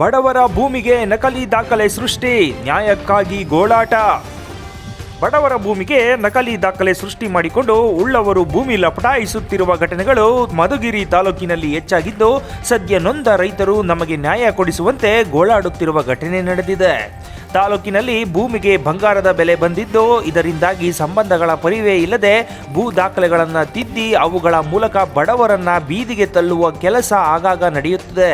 ಬಡವರ ಭೂಮಿಗೆ ನಕಲಿ ದಾಖಲೆ ಸೃಷ್ಟಿ ನ್ಯಾಯಕ್ಕಾಗಿ ಗೋಳಾಟ. ಬಡವರ ಭೂಮಿಗೆ ನಕಲಿ ದಾಖಲೆ ಸೃಷ್ಟಿ ಮಾಡಿಕೊಂಡು ಉಳ್ಳವರು ಭೂಮಿ ಲಪಟಾಯಿಸುತ್ತಿರುವ ಘಟನೆಗಳು ಮಧುಗಿರಿ ತಾಲೂಕಿನಲ್ಲಿ ಹೆಚ್ಚಾಗಿದ್ದು, ಸದ್ಯ ನೊಂದ ರೈತರು ನಮಗೆ ನ್ಯಾಯ ಕೊಡಿಸುವಂತೆ ಗೋಳಾಡುತ್ತಿರುವ ಘಟನೆ ನಡೆದಿದೆ. ತಾಲೂಕಿನಲ್ಲಿ ಭೂಮಿಗೆ ಬಂಗಾರದ ಬೆಲೆ ಬಂದಿದ್ದು, ಇದರಿಂದಾಗಿ ಸಂಬಂಧಗಳ ಪರಿವೇ ಇಲ್ಲದೆ ಭೂ ದಾಖಲೆಗಳನ್ನು ತಿದ್ದಿ, ಅವುಗಳ ಮೂಲಕ ಬಡವರನ್ನ ಬೀದಿಗೆ ತಳ್ಳುವ ಕೆಲಸ ಆಗಾಗ ನಡೆಯುತ್ತದೆ.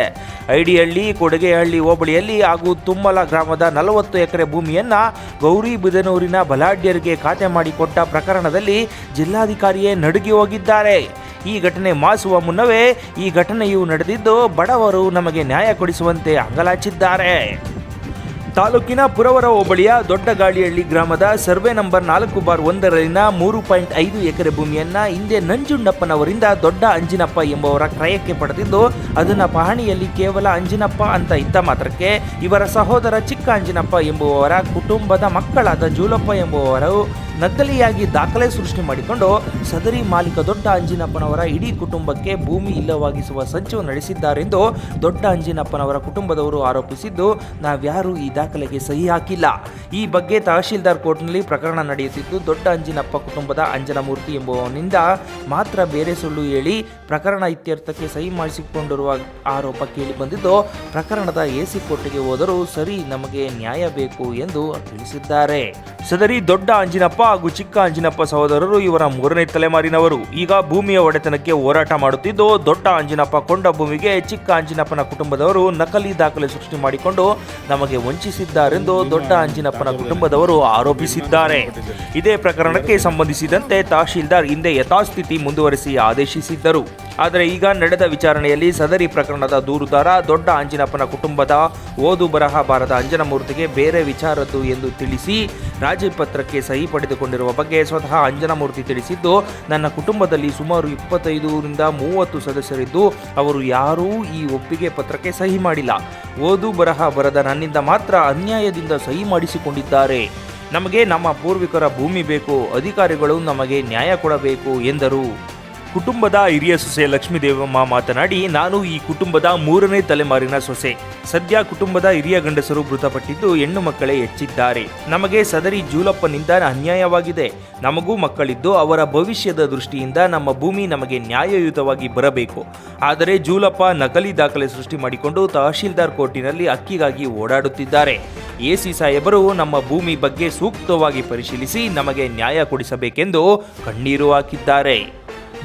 ಐಡಿಹಳ್ಳಿ, ಕೊಡಗೆಹಳ್ಳಿ ಹೋಬಳಿಯಲ್ಲಿ ಹಾಗೂ ತುಮ್ಮಲ ಗ್ರಾಮದ ನಲವತ್ತು ಎಕರೆ ಭೂಮಿಯನ್ನ ಗೌರಿಬಿದನೂರಿನ ಬಲಾಢ್ಯರಿಗೆ ಖಾತೆ ಮಾಡಿಕೊಟ್ಟ ಪ್ರಕರಣದಲ್ಲಿ ಜಿಲ್ಲಾಧಿಕಾರಿಯೇ ನಡುಗಿ ಹೋಗಿದ್ದಾರೆ. ಈ ಘಟನೆ ಮಾಸುವ ಮುನ್ನವೇ ಈ ಘಟನೆಯು ನಡೆದಿದ್ದು ಬಡವರು ನಮಗೆ ನ್ಯಾಯ ಕೊಡಿಸುವಂತೆ ಅಂಗಲಾಚಿದ್ದಾರೆ ತಾಲೂಕಿನ ಪುರವರ ಹೋಬಳಿಯ ದೊಡ್ಡಗಾಳಿಹಳ್ಳಿ ಗ್ರಾಮದ ಸರ್ವೆ ನಂಬರ್ ನಾಲ್ಕು ಬಾರ್ ಒಂದರಲ್ಲಿನ ಮೂರು ಪಾಯಿಂಟ್ ಐದು ಎಕರೆ ಭೂಮಿಯನ್ನ ಹಿಂದೆ ನಂಜುಂಡಪ್ಪನವರಿಂದ ದೊಡ್ಡ ಅಂಜಿನಪ್ಪ ಎಂಬುವರ ಕ್ರಯಕ್ಕೆ ಪಡೆದಿದ್ದು, ಅದನ್ನ ಪಹಣಿಯಲ್ಲಿ ಕೇವಲ ಅಂಜಿನಪ್ಪ ಅಂತ ಇದ್ದ ಮಾತ್ರಕ್ಕೆ ಇವರ ಸಹೋದರ ಚಿಕ್ಕ ಅಂಜಿನಪ್ಪ ಎಂಬುವವರ ಕುಟುಂಬದ ಮಕ್ಕಳಾದ ಜೂಲಪ್ಪ ಎಂಬುವವರು ನಕಲಿಯಾಗಿ ದಾಖಲೆ ಸೃಷ್ಟಿ ಮಾಡಿಕೊಂಡು ಸದರಿ ಮಾಲೀಕ ದೊಡ್ಡ ಅಂಜಿನಪ್ಪನವರ ಇಡೀ ಕುಟುಂಬಕ್ಕೆ ಭೂಮಿ ಇಲ್ಲವಾಗಿಸುವ ಸಂಚು ನಡೆಸಿದ್ದಾರೆಂದು ದೊಡ್ಡ ಅಂಜಿನಪ್ಪನವರ ಕುಟುಂಬದವರು ಆರೋಪಿಸಿದ್ದು, ನಾವ್ಯಾರೂ ಈ ದಾಖಲೆಗೆ ಸಹಿ ಹಾಕಿಲ್ಲ. ಈ ಬಗ್ಗೆ ತಹಶೀಲ್ದಾರ್ ಕೋರ್ಟ್ನಲ್ಲಿ ಪ್ರಕರಣ ನಡೆಯುತ್ತಿದ್ದು, ದೊಡ್ಡ ಅಂಜಿನಪ್ಪ ಕುಟುಂಬದ ಅಂಜನಮೂರ್ತಿ ಎಂಬುವನಿಂದ ಮಾತ್ರ ಬೇರೆ ಸುಳ್ಳು ಹೇಳಿ ಪ್ರಕರಣ ಇತ್ಯರ್ಥಕ್ಕೆ ಸಹಿ ಮಾಡಿಸಿಕೊಂಡಿರುವ ಆರೋಪ ಕೇಳಿಬಂದಿದ್ದು ಪ್ರಕರಣದ ಎಸಿ ಕೋರ್ಟ್ಗೆ ಹೋದರೂ ಸರಿ ನಮಗೆ ನ್ಯಾಯ ಬೇಕು ಎಂದು ತಿಳಿಸಿದ್ದಾರೆ. ಸದರಿ ದೊಡ್ಡ ಅಂಜಿನಪ್ಪ ಹಾಗೂ ಚಿಕ್ಕ ಅಂಜಿನಪ್ಪ ಸಹೋದರರು ಇವರ ಮೂರನೇ ತಲೆಮಾರಿನವರು. ಈಗ ಭೂಮಿಯ ಒಡೆತನಕ್ಕೆ ಹೋರಾಟ ಮಾಡುತ್ತಿದ್ದು, ದೊಡ್ಡ ಅಂಜಿನಪ್ಪ ಕೊಂಡ ಭೂಮಿಗೆ ಚಿಕ್ಕ ಅಂಜಿನಪ್ಪನ ಕುಟುಂಬದವರು ನಕಲಿ ದಾಖಲೆ ಸೃಷ್ಟಿ ಮಾಡಿಕೊಂಡು ನಮಗೆ ವಂಚಿಸಿದ್ದಾರೆಂದು ದೊಡ್ಡ ಅಂಜಿನಪ್ಪನ ಕುಟುಂಬದವರು ಆರೋಪಿಸಿದ್ದಾರೆ. ಇದೇ ಪ್ರಕರಣಕ್ಕೆ ಸಂಬಂಧಿಸಿದಂತೆ ತಹಶೀಲ್ದಾರ್ ಹಿಂದೆ ಯಥಾಸ್ಥಿತಿ ಮುಂದುವರೆಸಿ ಆದೇಶಿಸಿದ್ದರು. ಆದರೆ ಈಗ ನಡೆದ ವಿಚಾರಣೆಯಲ್ಲಿ ಸದರಿ ಪ್ರಕರಣದ ದೂರುದಾರ ದೊಡ್ಡ ಅಂಜಿನಪ್ಪನ ಕುಟುಂಬದ ಓದು ಬರಹ ಬಾರದ ಅಂಜನಮೂರ್ತಿಗೆ ಬೇರೆ ವಿಚಾರದ್ದು ಎಂದು ತಿಳಿಸಿ ರಾಜಿ ಪತ್ರಕ್ಕೆ ಸಹಿ ಪಡೆದುಕೊಂಡಿರುವ ಬಗ್ಗೆ ಸ್ವತಃ ಅಂಜನಮೂರ್ತಿ ತಿಳಿಸಿದ್ದು, ನನ್ನ ಕುಟುಂಬದಲ್ಲಿ ಸುಮಾರು ಇಪ್ಪತ್ತೈದರಿಂದ ಮೂವತ್ತು ಸದಸ್ಯರಿದ್ದು, ಅವರು ಯಾರೂ ಈ ಒಪ್ಪಿಗೆ ಪತ್ರಕ್ಕೆ ಸಹಿ ಮಾಡಿಲ್ಲ. ಓದು ಬರಹ ಬರದ ನನ್ನಿಂದ ಮಾತ್ರ ಅನ್ಯಾಯದಿಂದ ಸಹಿ ಮಾಡಿಸಿಕೊಂಡಿದ್ದಾರೆ. ನಮಗೆ ನಮ್ಮ ಪೂರ್ವಿಕರ ಭೂಮಿ ಬೇಕು, ಅಧಿಕಾರಿಗಳು ನಮಗೆ ನ್ಯಾಯ ಕೊಡಬೇಕು ಎಂದರು. ಕುಟುಂಬದ ಹಿರಿಯ ಸೊಸೆ ಲಕ್ಷ್ಮೀದೇವಮ್ಮ ಮಾತನಾಡಿ, ನಾನು ಈ ಕುಟುಂಬದ ಮೂರನೇ ತಲೆಮಾರಿನ ಸೊಸೆ. ಸದ್ಯ ಕುಟುಂಬದ ಹಿರಿಯ ಗಂಡಸರು ಮೃತಪಟ್ಟಿದ್ದು ಹೆಣ್ಣು ಮಕ್ಕಳೇ ಹೆಚ್ಚಿದ್ದಾರೆ. ನಮಗೆ ಸದರಿ ಜೂಲಪ್ಪನಿಂದ ಅನ್ಯಾಯವಾಗಿದೆ. ನಮಗೂ ಮಕ್ಕಳಿದ್ದು ಅವರ ಭವಿಷ್ಯದ ದೃಷ್ಟಿಯಿಂದ ನಮ್ಮ ಭೂಮಿ ನಮಗೆ ನ್ಯಾಯಯುತವಾಗಿ ಬರಬೇಕು. ಆದರೆ ಜೂಲಪ್ಪ ನಕಲಿ ದಾಖಲೆ ಸೃಷ್ಟಿ ಮಾಡಿಕೊಂಡು ತಹಶೀಲ್ದಾರ್ ಕೋರ್ಟಿನಲ್ಲಿ ಅಕ್ಕಿಗಾಗಿ ಓಡಾಡುತ್ತಿದ್ದಾರೆ. ಎಸಿ ಸಾಹೇಬರು ನಮ್ಮ ಭೂಮಿ ಬಗ್ಗೆ ಸೂಕ್ತವಾಗಿ ಪರಿಶೀಲಿಸಿ ನಮಗೆ ನ್ಯಾಯ ಕೊಡಿಸಬೇಕೆಂದು ಕಣ್ಣೀರು ಹಾಕಿದ್ದಾರೆ.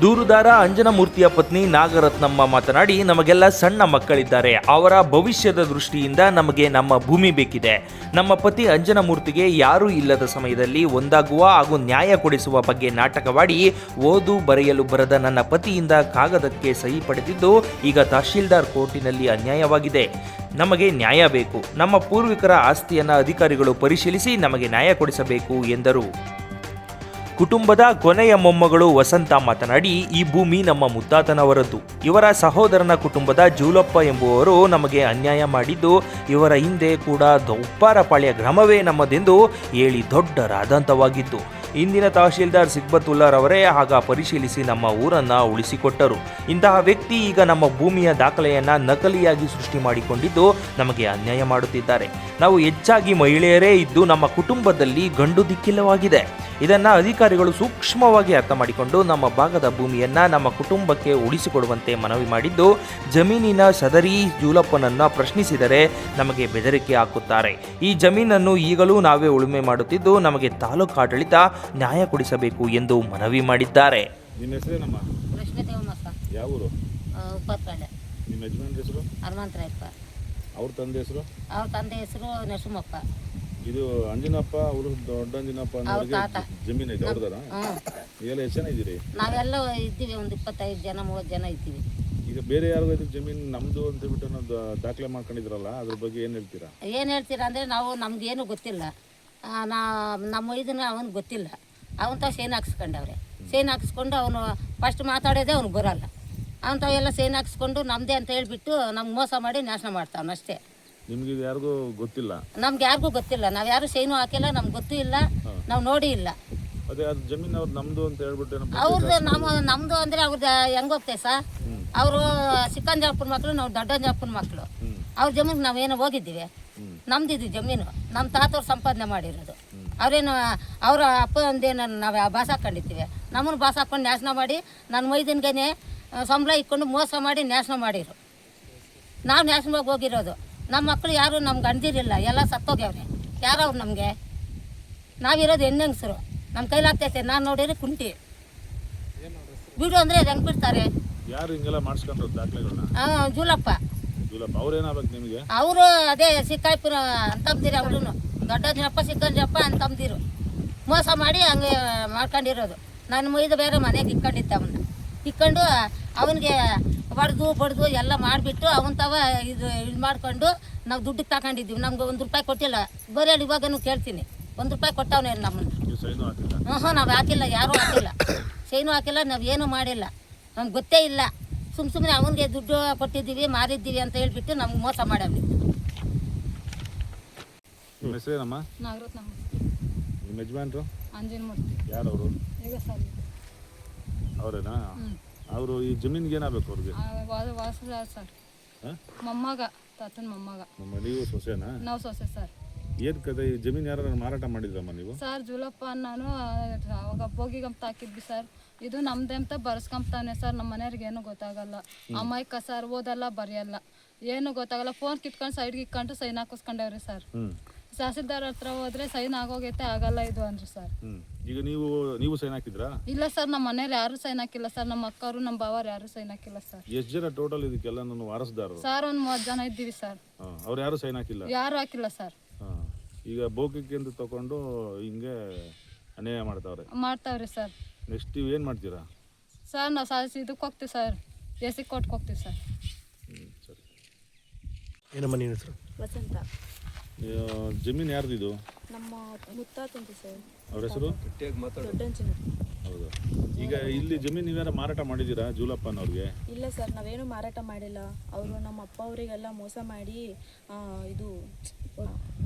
ದೂರುದಾರ ಅಂಜನಮೂರ್ತಿಯ ಪತ್ನಿ ನಾಗರತ್ನಮ್ಮ ಮಾತನಾಡಿ, ನಮಗೆಲ್ಲ ಸಣ್ಣ ಮಕ್ಕಳಿದ್ದಾರೆ. ಅವರ ಭವಿಷ್ಯದ ದೃಷ್ಟಿಯಿಂದ ನಮಗೆ ನಮ್ಮ ಭೂಮಿ ಬೇಕಿದೆ. ನಮ್ಮ ಪತಿ ಅಂಜನಮೂರ್ತಿಗೆ ಯಾರೂ ಇಲ್ಲದ ಸಮಯದಲ್ಲಿ ಒಂದಾಗುವ ಹಾಗೂ ನ್ಯಾಯ ಕೊಡಿಸುವ ಬಗ್ಗೆ ನಾಟಕವಾಡಿ, ಓದು ಬರೆಯಲು ಬರದ ನನ್ನ ಪತಿಯಿಂದ ಕಾಗದಕ್ಕೆ ಸಹಿ ಪಡೆದಿದ್ದು, ಈಗ ತಹಶೀಲ್ದಾರ್ ಕೋರ್ಟಿನಲ್ಲಿ ಅನ್ಯಾಯವಾಗಿದೆ. ನಮಗೆ ನ್ಯಾಯ ಬೇಕು. ನಮ್ಮ ಪೂರ್ವಿಕರ ಆಸ್ತಿಯನ್ನು ಅಧಿಕಾರಿಗಳು ಪರಿಶೀಲಿಸಿ ನಮಗೆ ನ್ಯಾಯ ಕೊಡಿಸಬೇಕು ಎಂದರು. ಕುಟುಂಬದ ಕೊನೆಯ ಮೊಮ್ಮಗಳು ವಸಂತ ಮಾತನಾಡಿ, ಈ ಭೂಮಿ ನಮ್ಮ ಮುತ್ತಾತನವರದ್ದು. ಇವರ ಸಹೋದರನ ಕುಟುಂಬದ ಜೂಲಪ್ಪ ಎಂಬುವರು ನಮಗೆ ಅನ್ಯಾಯ ಮಾಡಿದ್ದು, ಇವರ ಹಿಂದೆ ಕೂಡ ದೊಪ್ಪಾರಪಾಳ್ಯ ಗ್ರಾಮವೇ ನಮ್ಮದೆಂದು ಹೇಳಿ ದೊಡ್ಡ ರಾದಂತವಾಗಿತ್ತು ಇಂದಿನ ತಹಶೀಲ್ದಾರ್ ಸಿಗ್ಬತುಲ್ಲಾರ್ ಅವರೇ ಆಗ ಪರಿಶೀಲಿಸಿ ನಮ್ಮ ಊರನ್ನ ಉಳಿಸಿಕೊಟ್ಟರು. ಇಂತಹ ವ್ಯಕ್ತಿ ಈಗ ನಮ್ಮ ಭೂಮಿಯ ದಾಖಲೆಯನ್ನ ನಕಲಿಯಾಗಿ ಸೃಷ್ಟಿ ಮಾಡಿಕೊಂಡಿದ್ದು ನಮಗೆ ಅನ್ಯಾಯ ಮಾಡುತ್ತಿದ್ದಾರೆ. ನಾವು ಹೆಚ್ಚಾಗಿ ಮಹಿಳೆಯರೇ ಇದ್ದು ನಮ್ಮ ಕುಟುಂಬದಲ್ಲಿ ಗಂಡು ದಿಕ್ಕಿಲ್ಲವಾಗಿದೆ. ಇದನ್ನ ಅಧಿಕಾರಿಗಳು ಸೂಕ್ಷ್ಮವಾಗಿ ಅರ್ಥ ಮಾಡಿಕೊಂಡು ನಮ್ಮ ಭಾಗದ ಭೂಮಿಯನ್ನ ನಮ್ಮ ಕುಟುಂಬಕ್ಕೆ ಉಳಿಸಿಕೊಡುವಂತೆ ಮನವಿ ಮಾಡಿದ್ದು, ಜಮೀನಿನ ಸದರಿ ಜೂಲಪ್ಪನನ್ನ ಪ್ರಶ್ನಿಸಿದರೆ ನಮಗೆ ಬೆದರಿಕೆ ಹಾಕುತ್ತಾರೆ. ಈ ಜಮೀನನ್ನು ಈಗಲೂ ನಾವೇ ಉಳುಮೆ ಮಾಡುತ್ತಿದ್ದು, ನಮಗೆ ತಾಲೂಕು ಆಡಳಿತ ನ್ಯಾಯ ಕೊಡಿಸಬೇಕು ಎಂದು ಮನವಿ ಮಾಡಿದ್ದಾರೆ. ನಿಮ್ಮ ಹೆಸರೇನಮ್ಮ ಲಕ್ಷ್ಮೀ ದೇವಮ್ಮಕ್ಕ ಯಾವ ಊರು? ಉಪ್ಪತ್ಕಳ್ಳೆ ನಿಮ್ಮ ಯಜಮಾನ್ರ ಹೆಸರು? ಹನುಮಂತರಾಯಪ್ಪ ಅವ್ರ ತಂದೆ ಹೆಸರು? ಅವ್ರ ತಂದೆ ಹೆಸರು ನರಸಿಂಹಪ್ಪ. ಇದು ಅಂಜನಪ್ಪ ಅವರು ದೊಡ್ಡ ಅಂಜನಪ್ಪ ಅನ್ನೋರಿಗೆ ತಾತ. ಜಮೀನು ಐತೆ ಅವ್ರದಾರ ಹ್ಞೂ ಎಲ್ಲ ಎಷ್ಟು ಜನ ಇದ್ದೀರಿ? ನಾವೆಲ್ಲ ಇದ್ದೀವಿ ಒಂದು ಇಪ್ಪತ್ತೈದು ಜನ ಮೂವತ್ತು ಜನ ಇದ್ದೀವಿ. ಈಗ ಬೇರೆ ಯಾರಿಗೂ ಇದು ಜಮೀನು ನಮ್ಮದು ಅಂತ ದ- ದಾಖಲೆ ಮಾಡ್ಕೊಂಡಿದ್ರಲ್ಲ ಅದ್ರ ಬಗ್ಗೆ ಏನು ಹೇಳ್ತೀರಾ? ಏನು ಹೇಳ್ತೀರಾ ಅಂದರೆ ನಾವು ನಮ್ಗೇನು ಗೊತ್ತಿಲ್ಲ. ನಾ ನಮ್ಮ ಇದನ್ನ ಅವನಿಗೆ ಗೊತ್ತಿಲ್ಲ. ಅವನ ತಾವು ಸೇನ್ ಹಾಕ್ಸ್ಕೊಂಡವ್ರೆ. ಸೇನ್ ಹಾಕ್ಸ್ಕೊಂಡು ಅವನು ಫಸ್ಟ್ ಮಾತಾಡೋದೇ ಅವ್ನಿಗೆ ಬರೋಲ್ಲ. ಅಂತ ಎಲ್ಲ ಸೇನ್ ಹಾಕ್ಸ್ಕೊಂಡು ನಮ್ಮದೇ ಅಂತ ಹೇಳಿಬಿಟ್ಟು ನಮ್ಗೆ ಮೋಸ ಮಾಡಿ ನಾಶನ ಮಾಡ್ತಾವನು ಅಷ್ಟೇ. ನಿಮ್ಗೆ ಯಾರಿಗೂ ಗೊತ್ತಿಲ್ಲ? ನಮ್ಗೆ ಯಾರಿಗೂ ಗೊತ್ತಿಲ್ಲ. ನಾವು ಯಾರು ಸೇನು ಹಾಕಿಲ್ಲ ನಮ್ಗೆ ಗೊತ್ತೂ ಇಲ್ಲ ನಾವು ನೋಡಿ ಇಲ್ಲ. ಅದೇ ಅದು ಜಮೀನು ಅವ್ರು ನಮ್ದು ಅಂತ ಹೇಳ್ಬಿಟ್ಟು ಅವ್ರದ್ದು ನಮ್ಮ ನಮ್ಮದು ಅಂದರೆ ಅವ್ರದ್ದು ಹೆಂಗೆ ಹೋಗ್ತೇವೆ ಸರ್ ಅವರು ಚಿಕ್ಕಂಜಾಪುರ ಮಕ್ಕಳು ನಾವು ದೊಡ್ಡಂಜಾಪುರ ಮಕ್ಕಳು ಅವ್ರ ಜಮೀನಿಗೆ ನಾವೇನೋ ಹೋಗಿದ್ದೀವಿ. ನಮ್ದಿದ್ದು ಜಮೀನು. ನಮ್ಮ ತಾತವ್ರು ಸಂಪಾದನೆ ಮಾಡಿರೋದು. ಅವರೇನು ಅವರ ಅಪ್ಪ ಒಂದೇನು ನಾವು ಬಾಸ ಹಾಕೊಂಡಿರ್ತೀವಿ. ನಮ್ಮನ್ನು ಬಾಸ ಹಾಕೊಂಡು ನ್ಯಾಸನ ಮಾಡಿ ನನ್ನ ಮೈದನ್ಗೆ ಸಂಬಳ ಇಟ್ಕೊಂಡು ಮೋಸ ಮಾಡಿ ನ್ಯಾಸನ ಮಾಡಿರು. ನಾವು ನ್ಯಾಷನಲ್ಗೆ ಹೋಗಿರೋದು. ನಮ್ಮ ಮಕ್ಕಳು ಯಾರು ನಮ್ಗೆ ಅಂದಿರಿಲ್ಲ. ಎಲ್ಲ ಸತ್ತೋಗ್ಯವ್ರೆ ಯಾರವ್ರು ನಮಗೆ? ನಾವಿರೋದು ಹೆಣ್ಣಂಗಸರು. ನಮ್ಮ ಕೈಲಾಗ್ತೈತೆ. ನಾನು ನೋಡಿದ್ರೆ ಕುಂಟಿ. ಬಿಡು ಅಂದರೆ ಹೆಂಗೆ ಬಿಡ್ತಾರೆ? ಯಾರು ಹಿಂಗೆಲ್ಲ ಮಾಡಿಸ್ಕೊಂಡ್ರು ಜೂಲಪ್ಪ ಅವ್ರೇನಾಗ್ಬೇಕು ನಿಮಗೆ? ಅವರು ಅದೇ ಸಿಕ್ಕಾಯ್ಪುರ ಅಂತಂದಿರ ಅವ್ರು ದೊಡ್ಡ ದಿನಪ್ಪ ಸಿಕ್ಕಂಜಪ್ಪ ಅಂತಂದಿರು. ಮೋಸ ಮಾಡಿ ಹಂಗೆ ಮಾಡ್ಕೊಂಡಿರೋದು. ನನ್ನ ಮುಯ್ದು ಬೇರೆ ಮನೆಗೆ ಇಕ್ಕೊಂಡಿದ್ದೆ ಅವನ್ನ ಇಕ್ಕೊಂಡು ಅವನಿಗೆ ಬಡ್ದು ಬಡ್ದು ಎಲ್ಲ ಮಾಡಿಬಿಟ್ಟು ಅವನ ತವ ಇದು ಇದು ಮಾಡ್ಕೊಂಡು ನಾವು ದುಡ್ಡಿಗೆ ತಗೊಂಡಿದ್ದೀವಿ ನಮ್ಗೆ ಒಂದು ರೂಪಾಯಿ ಕೊಟ್ಟಿಲ್ಲ. ಬರೀ ಅಲ್ಲಿ ಇವಾಗನು ಕೇಳ್ತೀನಿ. ಒಂದು ರೂಪಾಯಿ ಕೊಟ್ಟವನೇ ನಮ್ಮನ್ನು ಹ್ಞೂ ನಾವು ಹಾಕಿಲ್ಲ ಯಾರೂ ಹಾಕಿಲ್ಲ. ಸೈನು ಹಾಕಿಲ್ಲ ನಾವು ಏನೂ ಮಾಡಿಲ್ಲ. ನಮ್ಗೆ ಗೊತ್ತೇ ಇಲ್ಲ. ಸುಮ್ಮ ಸುಮ್ಮನೆ ಅವನಿಗೆ ದುಡ್ಡು ಕೊಟ್ಟಿದ್ದೀವಿ ಮಾರಿದ್ದೀವಿ ಅಂತ ಹೇಳ್ಬಿಟ್ಟು ನಮ್ಗೆ ಮೋಸ ಮಾಡವಿ ನಿಮ್ಮ ಹೆಸರೇನಮ್ಮ ನಾಗರತ್ನ ನಿಮ್ಮ ಯಜಮಾನ್ರು? ಅಂಜನ್ ಮೂರ್ತಿ. ಯಾರವರು? ಈಗ ಸರ್ ಅವರೇನಾ? ಅವರು ಈ ಜಮೀನ್ಗೆ ಏನಾಗಬೇಕು ಅವ್ರಿಗೆ? ವಾಸ ಸರ್. ಮೊಮ್ಮಗ ತಾತನ ಮೊಮ್ಮಗ. ನಮ್ಮ ನೀವು ಸೊಸೆನಾ? ನಾವು ಸೊಸೆ ಸರ್. ಏನು ಕತೆ? ಈ ಜಮೀನು ಯಾರು ಮಾರಾಟ ಮಾಡಿದ್ರಮ್ಮ ನೀವು? ಸರ್ ಜುಲಪ್ಪ ನಾನು ಅವಾಗ ಬೋಗಿಗಂತ ಹಾಕಿದ್ವಿ ಸರ್. ಇದು ನಮ್ದೆ ಅಂತ ಬರ್ಸ್ಕೊಂಬ್ತಾನೆ ಸರ್ ನಮ್ಮ ಮನೆಯವ್ರಿಗೆ ಏನು ಗೊತ್ತಾಗಲ್ಲ. ಅಮಾಯಕ ಸರ್ ಓದಲ್ಲ ಬರೆಯಲ್ಲ. ಏನು ಗೊತ್ತಾಗಲ್ಲ ಫೋನ್ ಕಿತ್ಕೊಂಡು ಸೈಡ್ಗೆ ಇಕ್ಕೊಂಡು ಸೈನ್ ಹಾಕಿಸ್ಕೊಂಡವ್ರಿ ಸರ್. ತಹಸೀಲ್ದಾರ್ ಹತ್ರ ಹೋದ್ರೆ ಸೈನ್ ಆಗೋಗೈತೆ ಆಗಲ್ಲ ಇದು ಅಂದ್ರು ಸರ್. ಈಗ ನೀವು ನೀವು ಸೈನ್ ಹಾಕಿದ್ರಾ? ಇಲ್ಲ ಸರ್ ನಮ್ಮ ಮನೇಲಿ ಯಾರು ಸೈನ್ ಹಾಕಿಲ್ಲ ಸರ್. ನಮ್ಮ ಅಕ್ಕವರು ನಮ್ಮ ಬಾವರು ಯಾರು ಸೈನ್ ಹಾಕಿಲ್ಲ ಸರ್. ಎಷ್ಟು ಜನ ಟೋಟಲ್ ಇದಕ್ಕೆಲ್ಲ ನಾನು ವಾರಸ್ದಾರರು? ಸರ್ ಒಂದು ಮೂವತ್ತು ಜನ ಇದ್ದೀವಿ ಸರ್. ಅವ್ರು ಯಾರು ಸೈನ್ ಹಾಕಿಲ್ಲ? ಯಾರು ಹಾಕಿಲ್ಲ ಸರ್. ಈಗ ಬೋಕಕ್ಕೆ ಅಂತ ತಗೊಂಡು ಹಿಂಗೆ ಅನ್ಯಾಯ ಮಾಡ್ತಾವ್ರೆ. ಮಾಡ್ತಾವ್ರಿ ಸರ್. ನೆಕ್ಸ್ಟ್ ನೀವು ಏನು ಮಾಡ್ತೀರಾ? ಸರ್ ನಾವು ಸಾಧಿಸಿ ಇದಕ್ಕೆ ಹೋಗ್ತೀವಿ ಸರ್. ಎಸಿ ಕೊಟ್ಟು ಹೋಗ್ತೀವಿ ಸರ್. ಹ್ಞೂ ಸರಿ. ಏನಮ್ಮ ನೀನು ಹೆಸರು? ವಸಂತ. ಜಮೀನು ಯಾರ್ದು ಇದು ನಮ್ಮ ಮುತ್ತಾತಂತು ಸರ್. ಅವ್ರ ಹೆಸರು? ದೊಡ್ಡಂಚಿನ ಹೌದು. ಈಗ ಇಲ್ಲಿ ಜಮೀನು ನೀವೇನ ಮಾರಾಟ ಮಾಡಿದ್ದೀರಾ ಜೂಲಪ್ಪನವ್ರಿಗೆ? ಇಲ್ಲ ಸರ್ ನಾವೇನು ಮಾರಾಟ ಮಾಡಿಲ್ಲ. ಅವರು ನಮ್ಮ ಅಪ್ಪ ಅವರಿಗೆಲ್ಲ ಮೋಸ ಮಾಡಿ ಆ, ಇದು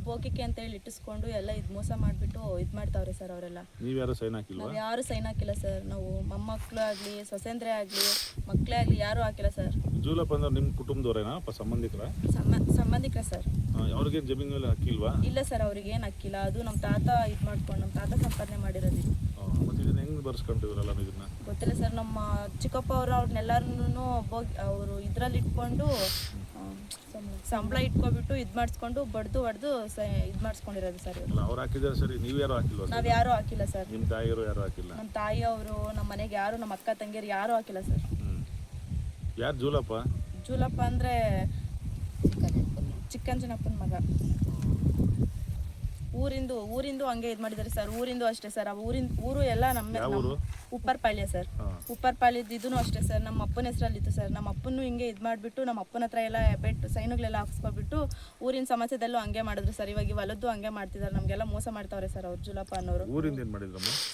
ಬೋಕಿಕೆ ಅಂತ ಹೇಳಿ ಇಟ್ಟಿಸ್ಕೊಂಡು ಎಲ್ಲ ಇದು ಮೋಸ ಮಾಡಿಬಿಟ್ಟು ಇದು ಮಾಡ್ತಾವ್ರೆ ಸರ್ ಅವರೆಲ್ಲ. ನೀವ್ಯಾರು ಸೈನ್ ಹಾಕಿಲ್ಲ ನಾವು ಯಾರು ಸೈನ್ ಹಾಕಿಲ್ಲ ಸರ್. ನಾವು ಮೊಮ್ಮಕ್ಕಳು ಆಗಲಿ ಸೊಸೆಂದ್ರೆ ಆಗಲಿ ಮಕ್ಕಳೇ ಆಗಲಿ ಯಾರೂ ಹಾಕಿಲ್ಲ ಸರ್. ಜೂಲಪ್ಪ ಅಂದ್ರೆ ನಿಮ್ಮ ಕುಟುಂಬದವರೇನಾ ಪ ಸಂಬಂಧಿಕರ? ಸಂಬ ಸಂಬಂಧಿಕರ ಸರ್. ಅವ್ರಿಗೆ ಜಮೀನು ಮೇಲೆ ಹಾಕಿಲ್ವಾ? ಇಲ್ಲ ಸರ್ ಅವ್ರಿಗೆ ಏನು ಹಾಕಿಲ್ಲ. ಅದು ನಮ್ಮ ತಾತ ಇದು ಮಾಡ್ಕೊಂಡು ನಮ್ಮ ತಾತ ಸಂಪಾದನೆ ಮಾಡಿರೋದು. ಇದು. ಮತ್ತೆ ಇದನ್ನ ಹೆಂಗೆ ಬರ್ಸ್ಕೊಂತಿದ್ರಲ್ಲ ಇದನ್ನ? ಗೊತ್ತಿಲ್ಲ ಸರ್ ನಮ್ಮ ಚಿಕ್ಕಪ್ಪ ಅವರು ಅವ್ರನ್ನೆಲ್ಲರನ್ನೂ ಬೋಗಿ ಅವರು ಇದ್ರಲ್ಲಿ ಇಟ್ಕೊಂಡು ಸಂಬಳ ಇಟ್ಕೊಬಿಟ್ಟು ಇದು ಮಾಡಿಸ್ಕೊಂಡು ಬಡ್ದು ಹೊಡೆದು ಇದು ಮಾಡಿಸ್ಕೊಂಡಿರೋದು ಸರ್ ಇವರು. ಅಲ್ಲ ಅವ್ರು ಹಾಕಿದ್ದಾರೆ ಸರಿ ನೀವು ಯಾರು ಹಾಕಿಲ್ಲ ನಾವು ಯಾರು ಹಾಕಿಲ್ಲ ಸರ್. ನಿಮ್ಮ ತಾಯಿಯವರು ಯಾರು ಹಾಕಿಲ್ಲ? ನಮ್ಮ ತಾಯಿ ಅವರು ನಮ್ಮ ಮನೆಗೆ ಯಾರು ನಮ್ಮ ಅಕ್ಕ ತಂಗಿಯರು ಯಾರು ಹಾಕಿಲ್ಲ ಸರ್. ಹ್ಞೂ ಯಾರು ಜೂಲಪ್ಪ? ಜೂಲಪ್ಪ ಅಂದರೆ ಚಿಕ್ಕಂಜನಪ್ಪನ ಮಗ. ಊರಿಂದು ಊರಿಂದು ಹಂಗೆ ಇದು ಮಾಡಿದ್ದಾರೆ ಸರ್. ಊರಿಂದು ಅಷ್ಟೇ ಸರ್. ಆ ಊರಿನ ಊರು ಎಲ್ಲ ನಮ್ಮ? ಉಪ್ಪರ್ಪಾಳ್ಯ ಸರ್. ಹಾಂ ಉಪ್ಪರ್ಪಾಳ್ಯದ ಇದೂ ಅಷ್ಟೇ ಸರ್. ನಮ್ಮ ಅಪ್ಪನ ಹೆಸರಲ್ಲಿತ್ತು ಸರ್. ನಮ್ಮ ಅಪ್ಪನೂ ಹಿಂಗೆ ಇದು ಮಾಡಿಬಿಟ್ಟು ನಮ್ಮ ಅಪ್ಪನ ಹತ್ರ ಎಲ್ಲ ಬೆಟ್ಟು ಸೈನುಗಳೆಲ್ಲ ಹಾಕ್ಸ್ಕೊಬಿಟ್ಟು ಊರಿನ ಸಮಸ್ಯೆದಲ್ಲೂ ಹಂಗೆ ಮಾಡಿದ್ರು ಸರ್. ಇವಾಗ ಹೊಲದ್ದು ಹಂಗೆ ಮಾಡ್ತಿದ್ದಾರೆ ನಮಗೆಲ್ಲ ಮೋಸ ಮಾಡ್ತಾವ್ರೆ ಸರ್ ಅವ್ರು ಜುಲಪ್ಪ ಅನ್ನೋರು.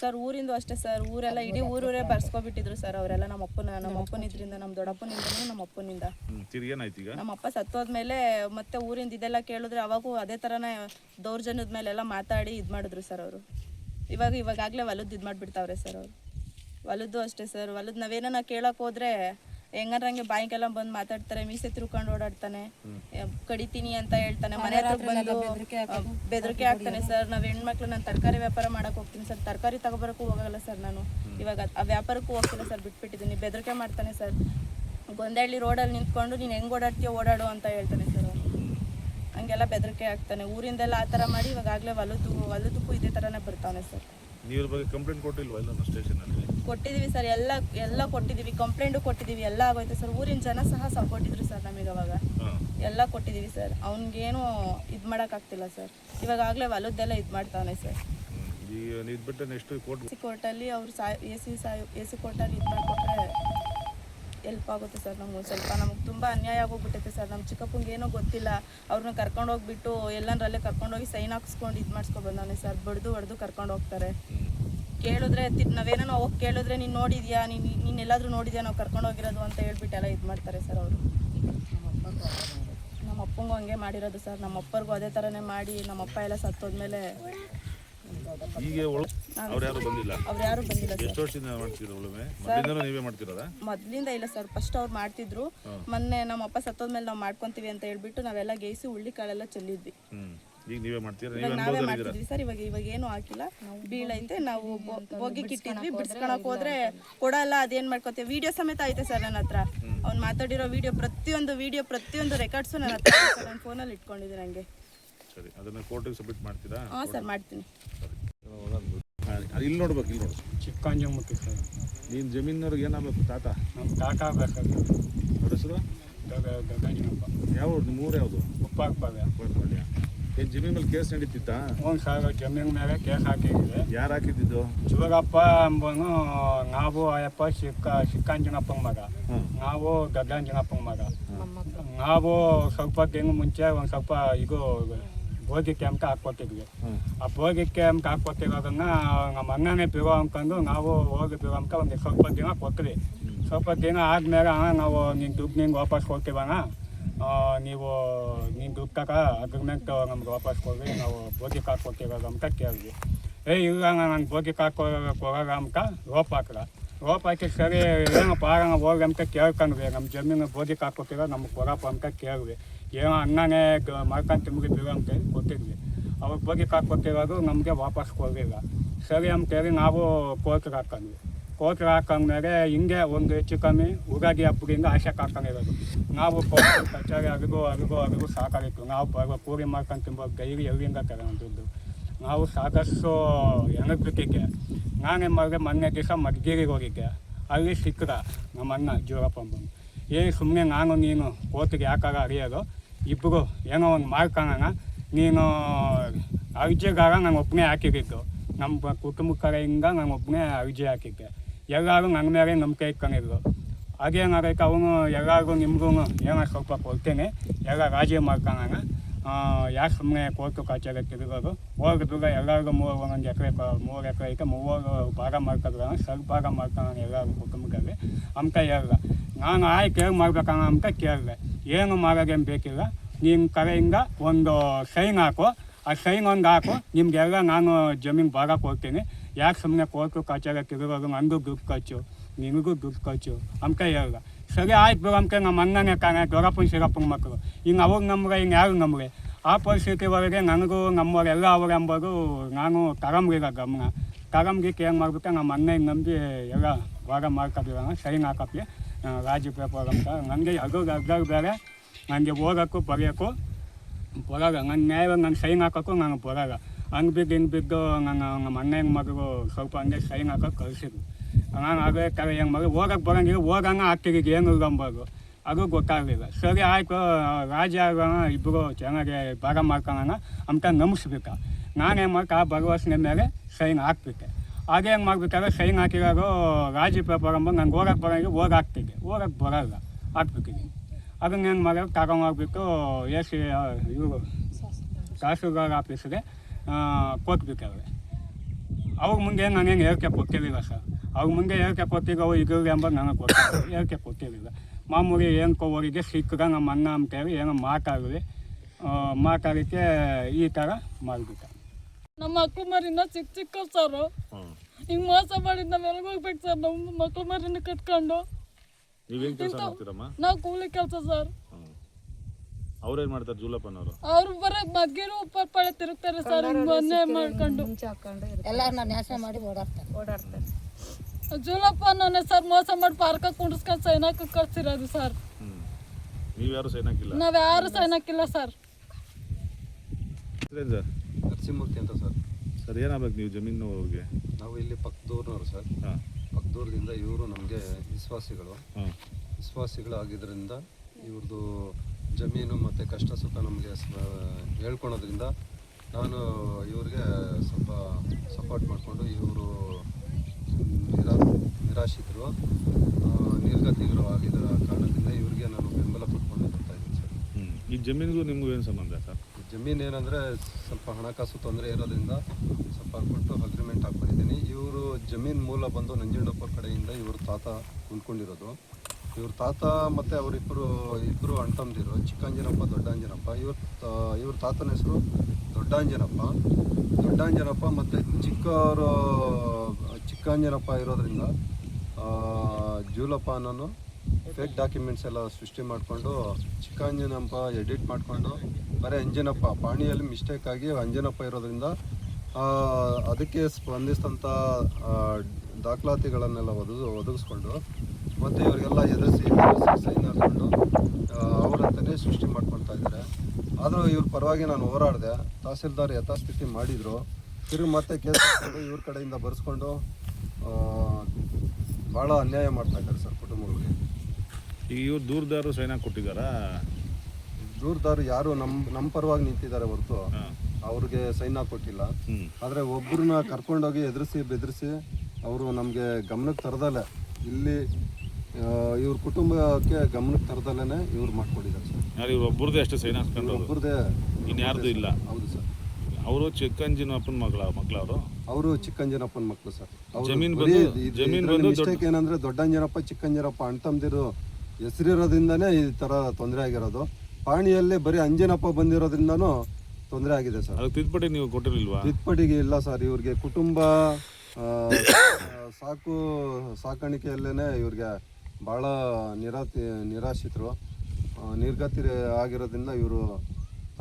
ಸರ್ ಊರಿಂದು ಅಷ್ಟೇ ಸರ್. ಊರೆಲ್ಲ ಇಡೀ ಊರೂರೇ ಬರ್ಸ್ಕೊಬಿಟ್ಟಿದ್ರು ಸರ್ ಅವರೆಲ್ಲ. ನಮ್ಮ ಅಪ್ಪನ ನಮ್ಮ ಅಪ್ಪನಿದ್ರಿಂದ ನಮ್ಮ ದೊಡ್ಡಪ್ಪನಿಂದ ನಮ್ಮ ಅಪ್ಪನಿಂದ. ನಮ್ಮ ಅಪ್ಪ ಸತ್ತೋದ್ಮೇಲೆ ಮತ್ತೆ ಊರಿಂದ ಇದೆಲ್ಲ ಕೇಳಿದ್ರೆ ಅವಾಗೂ ಅದೇ ಥರನೇ ದೌರ್ಜನ್ಯದ ಮೇಲೆಲ್ಲ ಮಾತಾಡಿ ಇದು ಮಾಡಿದ್ರು ಸರ್ ಅವರು. ಇವಾಗ ಇವಾಗಾಗ್ಲೇ ಹೊಲದ್ದು ಇದು ಮಾಡಿಬಿಡ್ತಾವ್ರೆ ಸರ್ ಅವರು. ಹೊಲದ್ದು ಅಷ್ಟೇ ಸರ್ ಹೊಲದ್ದು ನಾವೇನ ಕೇಳಕ್ ಹೋದ್ರೆ ಹೆಂಗಂದ್ರಂಗೆ ಬಾಯಿಗೆಲ್ಲ ಬಂದು ಮಾತಾಡ್ತಾರೆ ಮೀಸೆ ತಿರ್ಕೊಂಡು ಓಡಾಡ್ತಾನೆ ಕಡಿತೀನಿ ಅಂತ ಹೇಳ್ತಾನೆ ಮನೆ ಹತ್ರ ಬಂದು ಬೆದರಿಕೆ ಆಗ್ತಾನೆ ಸರ್ ನಾವ್ ಹೆಣ್ಮಕ್ಳು ನಾನು ತರಕಾರಿ ವ್ಯಾಪಾರ ಮಾಡಕ್ ಹೋಗ್ತೀನಿ ಸರ್ ತರಕಾರಿ ತಗೋಬರಕ್ಕೂ ಹೋಗಲ್ಲ ಸರ್ ನಾನು. ಇವಾಗ ಆ ವ್ಯಾಪಾರಕ್ಕೂ ಹೋಗ್ತಿಲ್ಲ ಸರ್ ಬಿಟ್ಬಿಟ್ಟಿದ್ದೀನಿ ಬೆದರಿಕೆ ಮಾಡ್ತಾನೆ ಸರ್. ಗೊಂದಳ್ಳಿ ರೋಡಲ್ಲಿ ನಿಂತ್ಕೊಂಡು ನೀನು ಹೆಂಗ್ ಓಡಾಡ್ತೀಯ ಓಡಾಡು ಅಂತ ಹೇಳ್ತಾನೆ ಸರ್ ಹಂಗೆಲ್ಲ ಬೆದರಿಕೆ ಆಗ್ತಾನೆ ಊರಿಂದೆಲ್ಲ ಆ ಥರ ಮಾಡಿ ಇವಾಗಾಗ್ಲೇ ಹೊಲದ್ದು ಹೊಲದಕ್ಕೂ ಇದೇ ಥರನೇ ಬರ್ತಾನೆ ಸರ್. ನೀವು ಇದ್ರ ಬಗ್ಗೆ ಕಂಪ್ಲೇಂಟ್ ಕೊಟ್ಟಿಲ್ವಾ ಇಲ್ಲ ಸ್ಟೇಷನಲ್ಲಿ ಕೊಟ್ಟಿದ್ದೀವಿ ಸರ್ ಎಲ್ಲ ಎಲ್ಲ ಕೊಟ್ಟಿದ್ದೀವಿ ಕಂಪ್ಲೇಂಟು ಕೊಟ್ಟಿದ್ದೀವಿ ಎಲ್ಲ ಆಗೋಯ್ತು ಸರ್. ಊರಿನ ಜನ ಸಹ ಸಪೋರ್ಟ್ ಇದ್ರು ಸರ್ ನಮಗೆ ಅವಾಗ ಎಲ್ಲ ಕೊಟ್ಟಿದ್ದೀವಿ ಸರ್. ಅವ್ನಿಗೇನು ಇದು ಮಾಡೋಕ್ಕಾಗ್ತಿಲ್ಲ ಸರ್. ಇವಾಗಲೇ ಹೊಲದ್ದೆಲ್ಲ ಇದು ಮಾಡ್ತಾನೆ ಸರ್. ಸಿ ಕೋರ್ಟಲ್ಲಿ ಅವ್ರು ಸಾ ಎ ಸಿ ಸಾ ಎ ಸಿ ಕೋರ್ಟಲ್ಲಿ ಇದು ಮಾಡಿಕೊಟ್ರೆ ಎಲ್ಪ್ ಆಗುತ್ತೆ ಸರ್ ನಮ್ಗೆ ಸ್ವಲ್ಪ. ನಮ್ಗೆ ತುಂಬ ಅನ್ಯಾಯ ಆಗೋಗ್ಬಿಟ್ಟೈತೆ ಸರ್. ನಮ್ಮ ಚಿಕ್ಕಪ್ಪಂಗೆ ಏನೋ ಗೊತ್ತಿಲ್ಲ. ಅವ್ರನ್ನ ಕರ್ಕೊಂಡು ಹೋಗ್ಬಿಟ್ಟು ಎಲ್ಲಂದ್ರಲ್ಲೇ ಕರ್ಕೊಂಡೋಗಿ ಸೈನ್ ಹಾಕ್ಸ್ಕೊಂಡು ಇದು ಮಾಡಿಸ್ಕೊ ಬಂದಾನೆ ಸರ್. ಬಡ್ದು ಹೊಡೆದು ಕರ್ಕೊಂಡು ಹೋಗ್ತಾರೆ. ಕೇಳಿದ್ರೆ ನಾವೇನೋ ಹೋಗಿ ಕೇಳಿದ್ರೆ ನೀನು ನೋಡಿದ್ಯಾ? ನೀನು ನೀನೆಲ್ಲಾದರೂ ನೋಡಿದ್ಯಾ? ನಾವು ಕರ್ಕೊಂಡು ಹೋಗಿರೋದು ಅಂತ ಹೇಳ್ಬಿಟ್ಟು ಎಲ್ಲ ಇದು ಮಾಡ್ತಾರೆ ಸರ್ ಅವರು. ನಮ್ಮ ಅಪ್ಪಂಗೂ ಹಂಗೆ ಮಾಡಿರೋದು ಸರ್. ನಮ್ಮ ಅಪ್ಪರಿಗೂ ಅದೇ ಥರನೇ ಮಾಡಿ ನಮ್ಮ ಅಪ್ಪ ಎಲ್ಲ ಸತ್ತೋದ್ಮೇಲೆ ಅವ್ರು ಯಾರು ಬಂದಿಲ್ಲ. ಅವ್ರು ಯಾರು ಬಂದಿಲ್ಲ ಸರ್. ಎಷ್ಟು ವರ್ಷದಿಂದ ಮಾಡ್ತಿರೋ ಉಳುಮೆ ಮೊದಲಿಂದಲೂ ನೀವೇ ಮಾಡ್ತಿರೋದಾ? ಮೊದ್ಲಿಂದ ಇಲ್ಲ ಸರ್. ಫಸ್ಟ್ ಅವ್ರು ಮಾಡ್ತಿದ್ರು. ಮೊನ್ನೆ ನಮ್ಮ ಅಪ್ಪ ಸತ್ತೋದ್ಮೇಲೆ ನಾವು ಮಾಡ್ಕೊಂತೀವಿ ಅಂತ ಹೇಳ್ಬಿಟ್ಟು ನಾವೆಲ್ಲ ಗೇಯಿಸಿ ಹುಳ್ಳಿ ಕಾಳೆಲ್ಲ ಚೆಲ್ಲಿದ್ವಿ. ಈಗ ನೀವೇ ಮಾಡ್ತೀರಾ? ನೀವೇ ನಾವೇ ಮಾಡ್ತಿದ್ವಿ ಸರ್ ಇವಾಗ ಇವಾಗ ಏನು ಹಾಕಿಲ್ಲ. ಬೀಳೈತೆ ನಾವು ಹೋಗಿ ಕಿಟ್ಟಿದ್ವಿ ಬಿಡ್ಸ್ಕೊಳಕ್ ಹೋದ್ರೆ ಕೊಡಲ್ಲ ಅದೇನ್ ಮಾಡ್ಕೋತೀವಿ ವಿಡಿಯೋ ಸಮೇತ ಐತೆ ಸರ್ ನನ್ನ ಹತ್ರ. ಅವ್ನು ಮಾತಾಡಿರೋ ವಿಡಿಯೋ ಪ್ರತಿಯೊಂದು ವಿಡಿಯೋ ಪ್ರತಿಯೊಂದು ರೆಕಾರ್ಡ್ಸು ನನ್ನ ಹತ್ರ ನನ್ನ ಫೋನಲ್ಲಿ ಇಟ್ಕೊಂಡಿದ್ದೀನಿ ಹಂಗೆ ಸರಿ ಅದನ್ನ ಕೋರ್ಟಿಗೆ ಸಬ್ಮಿಟ್ ಮಾಡ್ತೀರಾ? ಹಾಂ ಸರ್ ಮಾಡ್ತೀನಿ. ಹಾ, ಇಲ್ಲಿ ನೋಡ್ಬೇಕು ಇಲ್ಲಿ ನೋಡು ಚಿಕ್ಕಂಜಮುಖಿ ಸರ್. ನೀನು ಜಮೀನವ್ರಿಗೆ ಏನಾಗಬೇಕು ತಾತ? ನಮ್ಮ ಟಾಟಾ ಅವ್ರ ಹೆಸರು? ಗಗನಪ್ಪ ಯಾವ ನಿಮ್ಮ ಊರು ಯಾವುದು? ಉಪ್ಪಾಕ್ಪಾಗ ಕೋಟ್ಪಳ್ಳಿ ಏನು ಜಮೀನ್ ಮೇಲೆ ಕೇಸ್ ನಡೀತಿತ್ತ? ಒಂದು ಸಾವಿರ ಜಮೀನ್ ಮೇಲೆ ಕೇಸ್ ಹಾಕಿದ್ವಿ. ಯಾರು ಹಾಕಿದ್ದಿದ್ದು ಶಿವಗಪ್ಪ ಎಂಬನು ನಾವು ಅಯ್ಯಪ್ಪ ಶಿಕ್ಕ ಶಿಕ್ಕಾಂಜನಪ್ಪನ ಮಗ. ಹ್ಮ್. ನಾವು ಗಗ್ಗಾಂಜನಪ್ಪನ ಮಗ. ನಾವು ಸ್ವಲ್ಪ ತಿಂಗಳು ಮುಂಚೆ ಒಂದು ಸ್ವಲ್ಪ ಇದು ಬೋಗಿ ಕ್ಯಾಂಪ್ಗೆ ಹಾಕ್ಕೊಟ್ಟಿದ್ವಿ. ಹ್ಮ್. ಆ ಬೋಗಿ ಕ್ಯಾಂಪ್ಗೆ ಹಾಕ್ಕೊಟ್ಟಿರೋದನ್ನ ನಮ್ಮ ಅಣ್ಣನೇ ಬಿರೋ ಅಂದ್ಕೊಂಡು ನಾವು ಹೋಗಿ ಬಿರೋ ಅಂತ ಒಂದು ಸ್ವಲ್ಪ ದಿನ ಕೊಟ್ರಿ ಸ್ವಲ್ಪ ದಿನ ಆದ್ಮೇಲೆ ಅಣ್ಣ ನಾವು ನಿನ್ನ ದುಡ್ಡು ನಿಂಗೆ ವಾಪಸ್ ಕೊಡ್ತೀವಣ್ಣ? ನೀವು ನೀನು ದುಡ್ಡು ತಕ ಅಗ್ರಿಮೆಂಟ್ ನಮ್ಗೆ ವಾಪಸ್ ಕೊಡ್ರಿ ನಾವು ಬೋಗಿ ಹಾಕ್ಕೊಟ್ಟಿರೋದು ಅಂತ ಕೇಳಿದ್ವಿ ಏ ಇಲ್ಲ ನಾನು ಬೋಗಿ ಹಾಕೋ ಕೊಡೋಗ ಅಂತ ರೋಪ್ ಹಾಕ್ರ ರೋಪ್ ಹಾಕಿ ಸರಿ ಏನಪ್ಪ ಆಗೋಣ ಹೋಗಿ ಅಂತ ಕೇಳ್ಕೊಂಡ್ವಿ ನಮ್ಮ ಜಮೀನು ಬೋಗಿ ಹಾಕ್ಕೊಟ್ಟಿರೋ ನಮ್ಗೆ ಕೊಡಪ್ಪ ಅಂತ ಕೇಳಿದ್ವಿ ಏನೋ ಅಣ್ಣನೇ ಮಾಡ್ಕೊಂಡು ತಿಮ್ಗೆ ಬಿಡು ಅಂತ ಹೇಳಿ ಕೊಟ್ಟಿದ್ವಿ ಅವ್ರ ಬೋಗಿ ಹಾಕ್ಕೊಟ್ಟಿರೋದು ನಮಗೆ ವಾಪಸ್ ಕೊಡಲಿಲ್ಲ ಸರಿ ಅಂತೇಳಿ ನಾವು ಕೋರ್ಟ್ಗೆ ಹಾಕೊಂಡ್ವಿ ಕೋರ್ಟ್ಗೆ ಹಾಕೊಂಡ್ಮೇಲೆ ಹಿಂಗೆ ಒಂದು ಹೆಚ್ಚು ಕಮ್ಮಿ ಉಗಾದಿ ಹಬ್ಬದಿಂದ ಆಶಕ್ಕೆ ಹಾಕೊಂಡಿರೋದು ನಾವು ಕೋರ್ಟ್ ಕಚೇರಿ, ಅರಿಗೂ ಅರಿಗೂ ಅರಿಗೂ ಸಾಕಾಗಿತ್ತು. ನಾವು ಬರುವ ಕೂಲಿ ಮಾಡ್ಕೊಂಡು ತಿಂಬೋ ಡೈಲಿ ಎಲ್ಲಿಂದ ತಗೊಂಡಿದ್ದು ನಾವು ಸಾಕಷ್ಟು ಹೆಣಗ್ಬೇಕಿಕ್ಕೆ ನಾನೇನು ಮಾಡಿದೆ ಮೊನ್ನೆ ದಿವಸ ಮಡ್ಗೇರಿಗೆ ಹೋಗಿದ್ದೆ. ಅಲ್ಲಿ ಸಿಕ್ಕದ ನಮ್ಮ ಅಣ್ಣ ಜೀವಪ್ಪ ಬಂದು ಏ ಸುಮ್ಮನೆ ನಾನು ನೀನು ಕೋತಿಗೆ ಯಾಕಾಗ ಅರಿಯೋದು? ಇಬ್ಬರು ಏನೋ ಒಂದು ಮಾಡ್ಕೊಳ್ಳೋಣ ನೀನು ಅರ್ಜಿಗಾರ ನಾನು ಒಬ್ಬನೇ ಹಾಕಿದ್ದು. ನಮ್ಮ ಕುಟುಂಬ ಕಡೆಯಿಂದ ನಾನು ಒಬ್ಬನೇ ಅರ್ಜಿ ಹಾಕಿದ್ದೆ. ಎಲ್ಲರೂ ನನ್ನ ಮೇಲೆ ನಂಬಿಕೆ ಇಟ್ಕೊಂಡಿದ್ರು ಅದೇನಾಗೈತೆ ಅವನು ಎಲ್ಲರಿಗೂ ನಿಮಗೂ ಏನೋ ಸ್ವಲ್ಪ ಕೊಡ್ತೇನೆ. ಎಲ್ಲ ರಾಜಿ ಮಾಡ್ಕೊಳ್ಳೋಣ ಯಾಕೆ ಸುಮ್ಮನೆ ಕೋರ್ಟು ಕಚೇರಿ ತಿರುಗೋದು. ಹೋಗಿದ್ರು ಎಲ್ಲರಿಗೂ ಮೂರು, ಒಂದೊಂದು ಎಕರೆ ಮೂರು ಎಕರೆ ಐತೆ ಮೂವರು ಭಾಗ ಮಾಡ್ಕೊಳ್ರ ಸ್ವಲ್ಪ ಭಾಗ ಮಾಡ್ಕೊಳ್ಳೋಣ ಎಲ್ಲರೂ ಕುಟುಂಬದಲ್ಲಿ. ಅಂತ ಹೇಳ್ದ, ನಾನು ಆಯ್ಕೆ ಹೇಗೆ ಮಾಡ್ಬೇಕಣ್ಣ? ಅಂತ ಕೇಳಿದೆ, ಏನು ಮಾಡೋದೇನು ಬೇಕಿಲ್ಲ. ನಿಮ್ಮ ಕಡೆಯಿಂದ ಒಂದು ಸೈನ್ ಹಾಕು. ಆ ಸೈನ್ ಒಂದು ಹಾಕು. ನಿಮಗೆಲ್ಲ ನಾನು ಜಮೀನು ಭಾಗ ಕೊಡ್ತೀನಿ. ಯಾಕೆ ಸುಮ್ಮನೆ ಕೋರ್ಟು ಕಚೇರಿ ತಿರುಗೋದು, ನಂದು ದುಡ್ಡು ಖರ್ಚು, ನಿನಗೂ ದುಡ್ಡು ಖರ್ಚು ಅಂತ ಹೇಳ್ದ ಸರಿ ಆಯ್ತು ಬಿಡು ಅಮ್ಕೆ ನಮ್ಮ ಅಣ್ಣನೇ ಕಾಣ ದೊಡ್ಡಪ್ಪನ ಸಿರಪ್ಪನ ಮಕ್ಕಳು ಹಿಂಗೆ ಅವಾಗ ನಮ್ಗೆ ಹಿಂಗೆ ಯಾರು ನಮಗೆ ಆ ಪರಿಸ್ಥಿತಿವರೆಗೆ ನನಗೂ ನಮ್ಮವರೆಲ್ಲ ಅವ್ರು ಎಂಬುದು ನಾನು ತಗೊಂಬಿಲ್ಲ ಗಮನ. ತಗೊಂಬಿಕ್ಕೆ ಏನು ಮಾಡ್ಬಿಟ್ಟು, ನಮ್ಮ ಅಣ್ಣಗೆ ನಂಬಿ ಎಲ್ಲ ವಾರ ಮಾಡ್ಕೊಬಿಡೋಣ ಸೈನ್ ಹಾಕಪ್ಲಿ ರಾಜಿ ಪೇಪರ್ ಅಂತ. ನನಗೆ ಅದು ಅರ್ಧ ಬೇರೆ. ನನಗೆ ಹೋಗೋಕ್ಕೂ ಬರೆಯೋಕ್ಕೂ ಬರೋಲ್ಲ. ನನ್ನ ನ್ಯಾಯವಾಗಿ ನಾನು ಸೈನ್ ಹಾಕೋಕ್ಕೂ ನಾನು ಬರೋಲ್ಲ. ಹಂಗೆ ಬಿದ್ದು ಹಿಂಗೆ ಬಿದ್ದು ನನ್ನ ನಮ್ಮ ಅಣ್ಣನ ಮಗು ಸ್ವಲ್ಪ ಹಂಗೆ ಸೈನ್ ಹಾಕೋಕೆ ಕಳಿಸಿದ್ರು ನಾನು ಅದೇ ಥರ ಹೆಂಗೆ ಮಗು ಹೋಗಕ್ಕೆ ಬರೋಂಗಿಲ್ಲ ಹೋಗಂಗ ಆಗ್ತಿಗೆ ಏನು ಇಲ್ಲಂಬೋದು ಅದು ಗೊತ್ತಾಗಲಿಲ್ಲ ಸರಿ ಆಯಿತು ರಾಜ ಆಗೋಣ ಇಬ್ಬರು ಚೆನ್ನಾಗಿ ಭಾಗ ಮಾಡ್ಕೊಳ್ಳೋಣ ಅಂತ ನಂಬಿಸ್ಬೇಕು ನಾನೇನು ಮಾಡ್ಕೆ ಆ ಭರವಸೆ ಮೇಲೆ ಸೈನ್ ಹಾಕ್ಬಿಟ್ಟೆ ಹಾಗೆ ಹೆಂಗೆ ಮಾಡ್ಬೇಕಾದ್ರೆ ಸೈನ್ ಹಾಕಿರೋದು ರಾಜಿ ಪೇಪರ್ ಅಂಬ ನಂಗೆ ಹೋಗಕ್ಕೆ ಬರೋಂಗಿಲ್ಲ ಹೋಗಿ ಹಾಕ್ತಿದ್ದೆ ಹೋಗಕ್ಕೆ ಬರೋಲ್ಲ ಹಾಕ್ಬಿಟ್ಟಿದ್ದೀನಿ ಅದನ್ನ ಏನು ಮಾಡೋದು ತಗೊಂಡೋಗ್ಬಿಟ್ಟು ಎ ಸಿ ಇವರು ತಹಸೀಲ್ದಾರ್ ಆಫೀಸ್ಗೆ ಕೊಟ್ಬಿಟ್ಟವ್ರೆ ಅವಾಗ ಮುಂದೆ ನಾನು ಹೆಂಗೆ ಹೇಳ್ಕೆ ಕೊಟ್ಟಿರಲಿಲ್ಲ ಸರ್. ಅವಾಗ ಮುಂದೆ ಹೇಳ್ಕೆ ಕೊಟ್ಟಿರೋ ಇದ್ರು ಎಂಬ ನನಗೆ ಗೊತ್ತಿಲ್ಲ ಹೇಳ್ಕೆ ಕೊಟ್ಟಿರಲಿಲ್ಲ ಮಾಮೂಲಿ ಏನು ಕೋವರಿಗೆ ಸಿಕ್ಕದ ನಮ್ಮ ಅಣ್ಣ ಅಂತೇಳಿ ಏನೋ ಮಾತಾಡಲಿ ಮಾತಾಡಲಿಕ್ಕೆ ಈ ಥರ ಮಾಡಿಬಿಟ್ಟ. ನಮ್ಮ ಮಕ್ಳು ಮರಿನ ಚಿಕ್ಕ ಚಿಕ್ಕ ಸರ್. ಹಿಂಗೆ ಮೋಸ ಮಾಡಿ ನಾವು ಎಲ್ಲಿಗೆ ಹೋಗ್ಬೇಕು ಸರ್? ನಮ್ಮ ಮಕ್ಳು ಮರಿನ ಕಟ್ಕೊಂಡು. ನಾವು ಕೂಲಿ ಕೆಲಸ ಸರ್. ಅವ್ರೇನ್ ಮಾಡ್ತಾರೆ? ಜೂಲಪ್ಪನವರು? ಅವ್ರು ಬರೋ ಮಗ್ಗಿರು ಉಪ್ಪ ಪಳೆ ತಿರುಗ್ತಾರೆ ಸರ್ ಮೊನ್ನೆ ಮಾಡ್ಕೊಂಡು. ಎಲ್ಲರನ್ನ ನಾಶ ಮಾಡಿ ಓಡಾಡ್ತಾರೆ. ಓಡಾಡ್ತಾರೆ. ಜೂಲಪ್ಪ ನಾನೇ ಸರ್ ಮೋಸ ಮಾಡಿ ಪಾರ್ಕ ಕುಂಡಿಸ್ಕೊಂಡು ಸೈನಾಕ ಕಳ್ಸಿರೋದು ಸರ್. ಹ್ಮ್. ನೀವ್ಯಾರು ಸೈನಾಕಿಲ್ಲ ನಾವ್ ಯಾರು ಸೈನಾಕಿಲ್ಲ ಸರ್. ಸರ್? ನರಸಿಂಹಮೂರ್ತಿ ಅಂತ ಸರ್. ಸರ್ ಏನಾಗ್ಬೇಕು ನೀವು ಜಮೀನು ಅವ್ರಿಗೆ? ನಾವು ಇಲ್ಲಿ ಪಕ್ಕದೂರ್ನವ್ರು ಸರ್. ಹಾಂ. ಪಕ್ಕದೂರದಿಂದ ಇವರು ನಮಗೆ ವಿಶ್ವಾಸಿಗಳು. ವಿಶ್ವಾಸಿಗಳಾಗಿದ್ದರಿಂದ ಇವ್ರದ್ದು ಜಮೀನು ಮತ್ತು ಕಷ್ಟ ಸುಖ ನಮಗೆ ಹೇಳ್ಕೊಳೋದ್ರಿಂದ ನಾನು ಇವ್ರಿಗೆ ಸ್ವಲ್ಪ ಸಪೋರ್ಟ್ ಮಾಡಿಕೊಂಡು ಇವರು ನಿರಾ ನಿರಾಶಿತರು. ನಿರ್ಗತಿಗರು ಆಗಿರೋ ಕಾರಣದಿಂದ ಇವ್ರಿಗೆ ನಾನು ಬೆಂಬಲ ಕೊಟ್ಕೊಂಡು ಬರ್ತಾ ಇದ್ದೀನಿ ಸರ್. ಈ ಜಮೀನಿಗೂ ನಿಮಗೂ ಏನು ಸಂಬಂಧ ಸರ್? ಜಮೀನು ಏನಂದರೆ ಸ್ವಲ್ಪ ಹಣಕಾಸು ತೊಂದರೆ ಇರೋದ್ರಿಂದ ಸ್ವಲ್ಪ ಕೊಟ್ಟು ಅಗ್ರಿಮೆಂಟ್ ಹಾಕ್ಕೊಂಡಿದ್ದೀನಿ. ಇವರು ಜಮೀನು ಮೂಲ ಬಂದು ನಂಜುಂಡಪ್ಪರ ಕಡೆಯಿಂದ ಇವರು ತಾತ ಉಳ್ಕೊಂಡಿರೋದು ಇವ್ರ ತಾತ ಮತ್ತು ಅವರಿಬ್ಬರು ಇಬ್ಬರು ಅಣ್ತಂದಿರು ಚಿಕ್ಕಂಜನಪ್ಪ ದೊಡ್ಡಾಂಜನಪ್ಪ ಇವ್ರ ಇವ್ರ ತಾತನ ಹೆಸರು ದೊಡ್ಡಾಂಜನಪ್ಪ ದೊಡ್ಡಾಂಜನಪ್ಪ ಮತ್ತು ಚಿಕ್ಕವರು ಚಿಕ್ಕಂಜನಪ್ಪ ಇರೋದ್ರಿಂದ ಜೂಲಪ್ಪ ಅನ್ನೋನು ಫೇಕ್ ಡಾಕ್ಯುಮೆಂಟ್ಸ್ ಎಲ್ಲ ಸೃಷ್ಟಿ ಮಾಡಿಕೊಂಡು ಚಿಕ್ಕಂಜನಪ್ಪ ಎಡಿಟ್ ಮಾಡಿಕೊಂಡು, ಬರೀ ಅಂಜನಪ್ಪ, ಪಾಣಿಯಲ್ಲಿ ಮಿಸ್ಟೇಕ್ ಆಗಿ ಅಂಜನಪ್ಪ ಇರೋದ್ರಿಂದ ಅದಕ್ಕೆ ಸ್ಪಂದಿಸಿದಂಥ ದಾಖಲಾತಿಗಳನ್ನೆಲ್ಲ ಒದಗಿ, ಒದಗಿಸ್ಕೊಂಡು ಮತ್ತು ಇವರಿಗೆಲ್ಲ ಎದುರಿಸಿ ಸೈನ್ ಹಾಕ್ಕೊಂಡು ಅವರಂತಲೇ ಸೃಷ್ಟಿ ಮಾಡ್ಕೊಳ್ತಾ ಇದ್ದಾರೆ. ಆದರೂ ಇವ್ರ ಪರವಾಗಿ ನಾನು ಹೋರಾಡಿದೆ. ತಹಸೀಲ್ದಾರ್ ಯಥಾಸ್ಥಿತಿ ಮಾಡಿದರು. ತಿರುಗಿ ಮತ್ತೆ ಕೇಸ್ ಹಾಕ್ಕೊಂಡು ಇವ್ರ ಕಡೆಯಿಂದ ಬರೆಸ್ಕೊಂಡು ಭಾಳ ಅನ್ಯಾಯ ಮಾಡ್ತಾ ಇದ್ದಾರೆ ಸರ್ ಕುಟುಂಬಗಳಿಗೆ. ಈಗ ಇವ್ರು ದೂರದಾರು ಸೈನ್ ಹಾಕಿ ಕೊಟ್ಟಿದ್ದಾರಾ? ದೂರದಾರು ಯಾರು ನಮ್ಮ ನಮ್ಮ ಪರವಾಗಿ ನಿಂತಿದ್ದಾರೆ ಹೊರತು ಅವ್ರಿಗೆ ಸೈನ್ ಕೊಟ್ಟಿಲ್ಲ. ಹ್ಞೂ ಆದರೆ ಒಬ್ಬರನ್ನ ಕರ್ಕೊಂಡೋಗಿ ಎದುರಿಸಿ ಬೆದರಿಸಿ ಅವರು ನಮಗೆ ಗಮನಕ್ಕೆ ತರದಲ್ಲೇ. ಇಲ್ಲಿ ಇವ್ರ ಕುಟುಂಬಕ್ಕೆ ಗಮನಕ್ಕೆ ತರದಲ್ಲೇ ಇವ್ರು ಮಾಡ್ಕೊಂಡಿದ್ದಾರೆ ಸರ್. ಯಾರು ಇವ್ರು ಒಬ್ಬರದೇ ಅಷ್ಟೇ ಸೈನ್ ಹಾಕ್ಕೊಂಡು ಒಬ್ಬರದೇ ಇನ್ಯಾರ್ದು ಇಲ್ಲ? ಹೌದು ಸರ್. ಅವರು ಚಿಕ್ಕಂಜಿನಪ್ಪನ ಮಗಳ ಮಕ್ಕಳವರು? ಅವರು ಚಿಕ್ಕಂಜನಪ್ಪನ ಮಕ್ಕಳು ಸರ್. ಜಮೀನ್ ಬಂದು- ಜಮೀನ್ ಬಂದು ಮಿಸ್ಟೇಕ್ ಏನಂದ್ರೆ ದೊಡ್ಡಂಜನಪ್ಪ ಚಿಕ್ಕಂಜನಪ್ಪ ಅಣ್ಣ ತಮ್ಮದಿರು ಹೆಸರಿರೋದ್ರಿಂದನೇ ಈ ಥರ ತೊಂದರೆ ಆಗಿರೋದು. ಪಾಣಿಯಲ್ಲಿ ಬರೀ ಅಂಜನಪ್ಪ ಬಂದಿರೋದ್ರಿಂದನೂ ತೊಂದರೆ ಆಗಿದೆ ಸರ್. ಅದಕ್ಕೆ ತಿದ್ದುಪಡಿ ನೀವು ಕೊಟ್ಟಿರಲಿಲ್ವಾ? ತಿದ್ದುಪಡಿಗೆ ಇಲ್ಲ ಸರ್. ಇವ್ರಿಗೆ ಕುಟುಂಬ ಸಾಕು ಸಾಕಾಣಿಕೆಯಲ್ಲೇನೆ ಇವ್ರಿಗೆ ಭಾಳ ನಿರಾತಿ ನಿರಾಶ್ರಿತರು. ನಿರ್ಗತಿ ಆಗಿರೋದ್ರಿಂದ ಇವರು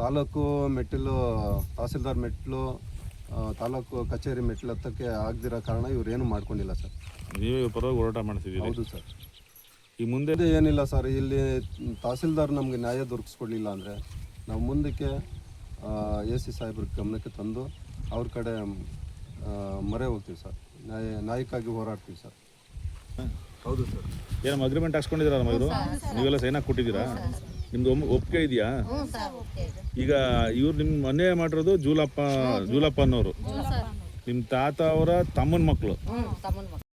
ತಾಲೂಕು ಮೆಟ್ಟಿಲು ತಹಸೀಲ್ದಾರ್ ಮೆಟ್ಟಿಲು ತಾಲೂಕು ಕಚೇರಿ ಮೆಟ್ಟಿಲು ಹತ್ತಕ್ಕೆ ಆಗದಿರೋ ಕಾರಣ ಇವ್ರು ಏನು ಮಾಡ್ಕೊಂಡಿಲ್ಲ ಸರ್. ನೀವು ಪರವಾಗಿ ಹೋರಾಟ ಮಾಡ್ತಿದ್ದೀರಿ. ಹೌದು ಸರ್. ಈ ಮುಂದೆ ಏನಿಲ್ಲ ಸರ್. ಇಲ್ಲಿ ತಹಸೀಲ್ದಾರ್ ನಮಗೆ ನ್ಯಾಯ ದೊರಕಿಸ್ಕೊಡ್ಲಿಲ್ಲ ಅಂದರೆ ನಾವು ಮುಂದಕ್ಕೆ ಎ ಸಿ ಸಾಹೇಬ್ರ ಗಮನಕ್ಕೆ ತಂದು ಅವ್ರ ಕಡೆ ಮರೆ ಮೊರೆ ಹೋಗ್ತೀವಿ ಸರ್. ನ್ಯಾಯ ನ್ಯಾಯಕ್ಕಾಗಿ ಹೋರಾಡ್ತೀವಿ ಸರ್. ಹೌದು ಸರ್. ಏನಮ್ಮ ಅಗ್ರಿಮೆಂಟ್ ಹಾಕ್ಸ್ಕೊಂಡಿದ್ದೀರಾ ನಮ್ಮ ಇವರು ನೀವೆಲ್ಲ ಸೈನ್ ಹಾಕಿ ಕೊಟ್ಟಿದ್ದೀರಾ? ನಿಮ್ದು ಒಮ್ಮೆ ಒಪ್ಪಿಗೆ ಇದೆಯಾ? ಈಗ ಇವ್ರು ನಿಮ್ಮ ಮನೆ ಮಾಡಿರೋದು ಜೂಲಪ್ಪ ಜೂಲಪ್ಪ. ಅನ್ನೋರು ನಿಮ್ಮ ತಾತ ಅವರ ತಮ್ಮನ ಮಕ್ಕಳು